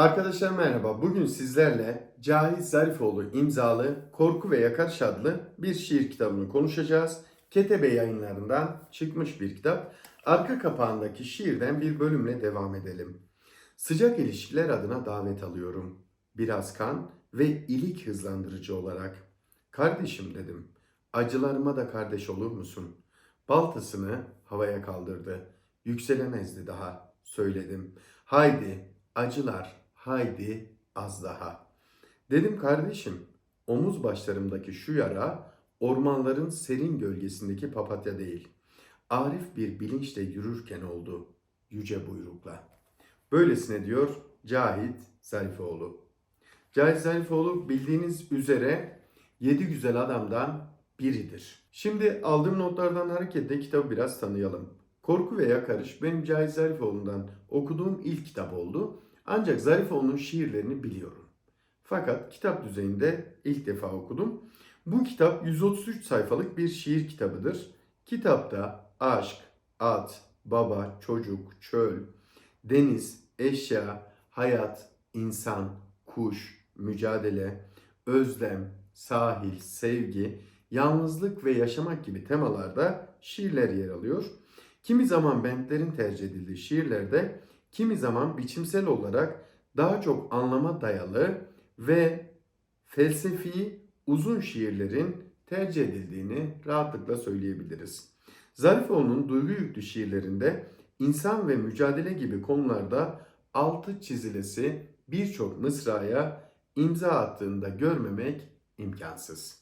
Arkadaşlar merhaba. Bugün sizlerle Cahit Zarifoğlu imzalı Korku ve Yakarış adlı bir şiir kitabını konuşacağız. Ketebe yayınlarından çıkmış bir kitap. Arka kapağındaki şiirden bir bölümle devam edelim. Sıcak ilişkiler adına davet alıyorum. Biraz kan ve ilik hızlandırıcı olarak. Kardeşim dedim. Acılarıma da kardeş olur musun? Baltasını havaya kaldırdı. Yükselemezdi daha. Söyledim. Haydi acılar haydi az daha. Dedim kardeşim omuz başlarımdaki şu yara ormanların serin gölgesindeki papatya değil. Arif bir bilinçle yürürken oldu yüce buyrukla. Böylesine diyor Cahit Zarifoğlu. Cahit Zarifoğlu bildiğiniz üzere yedi güzel adamdan biridir. Şimdi aldığım notlardan hareketle kitabı biraz tanıyalım. Korku ve Yakarış benim Cahit Zarifoğlu'ndan okuduğum ilk kitap oldu. Ancak Zarifoğlu'nun şiirlerini biliyorum. Fakat kitap düzeyinde ilk defa okudum. Bu kitap 133 sayfalık bir şiir kitabıdır. Kitapta aşk, at, baba, çocuk, çöl, deniz, eşya, hayat, insan, kuş, mücadele, özlem, sahil, sevgi, yalnızlık ve yaşamak gibi temalarda şiirler yer alıyor. Kimi zaman bentlerin tercih edildiği şiirlerde kimi zaman biçimsel olarak daha çok anlama dayalı ve felsefi uzun şiirlerin tercih edildiğini rahatlıkla söyleyebiliriz. Zarifoğlu'nun duygu yüklü şiirlerinde insan ve mücadele gibi konularda altı çizilesi birçok mısraya imza attığında görmemek imkansız.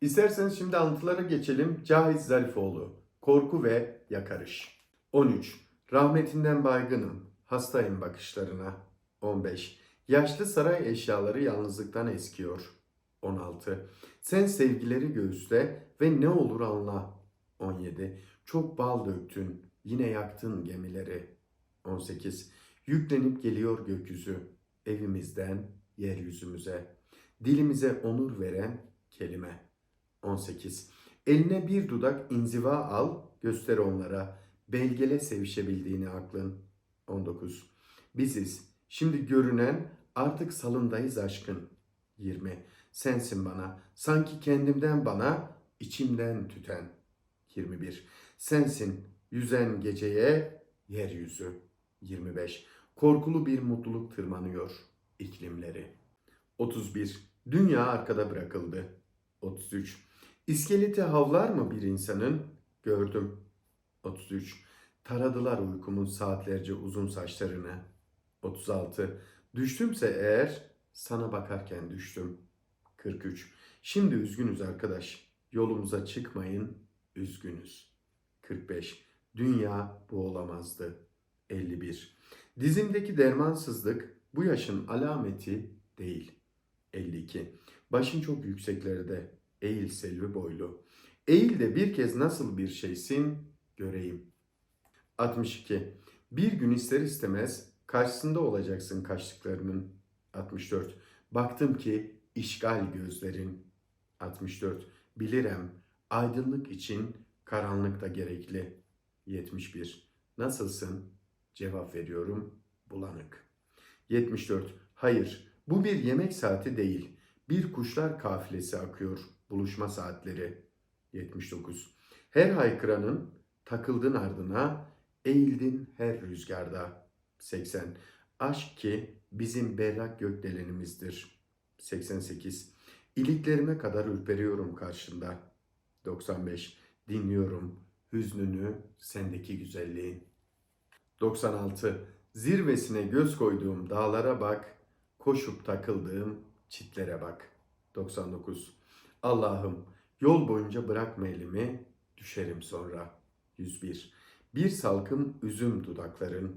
İsterseniz şimdi anlatılara geçelim. Cahit Zarifoğlu, Korku ve Yakarış. 13. Rahmetinden baygınım, hastayım bakışlarına. 15. Yaşlı saray eşyaları yalnızlıktan eskiyor. 16. Sen sevgileri göğüsle ve ne olur anla. 17. Çok bal döktün, yine yaktın gemileri. 18. Yüklenip geliyor gökyüzü, evimizden yeryüzümüze. Dilimize onur veren kelime. 18. Eline bir dudak inziva al, göster onlara. Belgele sevişebildiğini aklın. 19. Biziz. Şimdi görünen artık salındayız aşkın. 20. Sensin bana, sanki kendimden bana, içimden tüten. 21. Sensin, yüzen geceye, yeryüzü. 25. Korkulu bir mutluluk tırmanıyor iklimleri. 31. Dünya arkada bırakıldı. 33. İskeleti havlar mı bir insanın? Gördüm. 33. Taradılar uykumun saatlerce uzun saçlarını. 36. Düştümse eğer sana bakarken düştüm. 43. Şimdi üzgünüz arkadaş. Yolumuza çıkmayın, üzgünüz. 45. Dünya bu olamazdı. 51. Dizimdeki dermansızlık bu yaşın alameti değil. 52. Başın çok yükseklerde, eğil selvi boylu. Eğil de bir kez nasıl bir şeysin göreyim. 62. Bir gün ister istemez karşısında olacaksın kaçtıklarının. 64. Baktım ki işgal gözlerin. 64. Bilirem aydınlık için karanlık da gerekli. 71. Nasılsın? Cevap veriyorum bulanık. 74. Hayır bu bir yemek saati değil. Bir kuşlar kafilesi akıyor buluşma saatleri. 79. Her haykıranın takıldın ardına, eğildin her rüzgarda. 80. Aşk ki bizim berrak gökdelenimizdir. 88. İliklerime kadar ürperiyorum karşında. 95. Dinliyorum hüznünü, sendeki güzelliği. 96. Zirvesine göz koyduğum dağlara bak, koşup takıldığım çitlere bak. 99. Allah'ım yol boyunca bırakma elimi, düşerim sonra. 101. Bir salkım üzüm dudakların.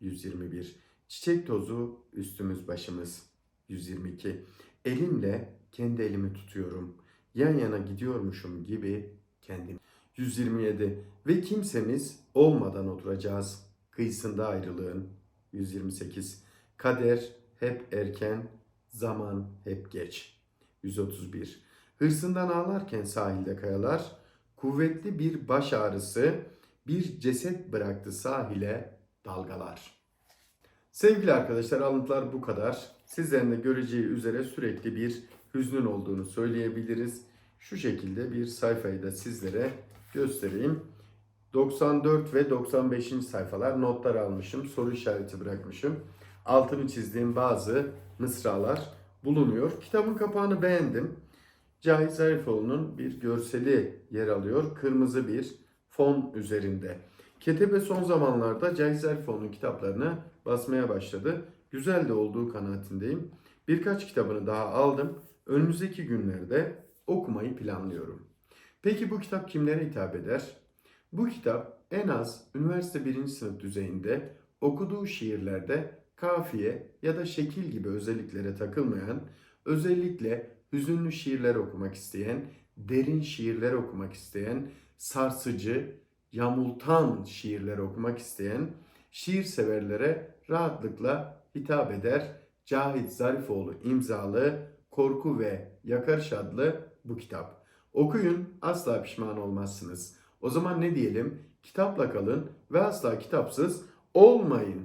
121. Çiçek tozu üstümüz başımız. 122. Elimle kendi elimi tutuyorum. Yan yana gidiyormuşum gibi kendim. 127. Ve kimsemiz olmadan oturacağız kıyısında ayrılığın. 128. Kader hep erken, zaman hep geç. 131. Hırsından ağlarken sahilde kayalar, kuvvetli bir baş ağrısı, bir ceset bıraktı sahile dalgalar. Sevgili arkadaşlar alıntılar bu kadar. Sizlerin de göreceği üzere sürekli bir hüznün olduğunu söyleyebiliriz. Şu şekilde bir sayfayı da sizlere göstereyim. 94 ve 95. sayfalar notlar almışım, soru işareti bırakmışım. Altını çizdiğim bazı mısralar bulunuyor. Kitabın kapağını beğendim. Cahit Zarifoğlu'nun bir görseli yer alıyor. Kırmızı bir fon üzerinde. Ketebe son zamanlarda Cahit Zarifoğlu'nun kitaplarını basmaya başladı. Güzel de olduğu kanaatindeyim. Birkaç kitabını daha aldım. Önümüzdeki günlerde okumayı planlıyorum. Peki bu kitap kimlere hitap eder? Bu kitap en az üniversite birinci sınıf düzeyinde okuduğu şiirlerde kafiye ya da şekil gibi özelliklere takılmayan, özellikle hüzünlü şiirler okumak isteyen, derin şiirler okumak isteyen, sarsıcı, yamultan şiirler okumak isteyen şiir severlere rahatlıkla hitap eder. Cahit Zarifoğlu imzalı Korku ve Yakarış adlı bu kitap. Okuyun asla pişman olmazsınız. O zaman ne diyelim? Kitapla kalın ve asla kitapsız olmayın.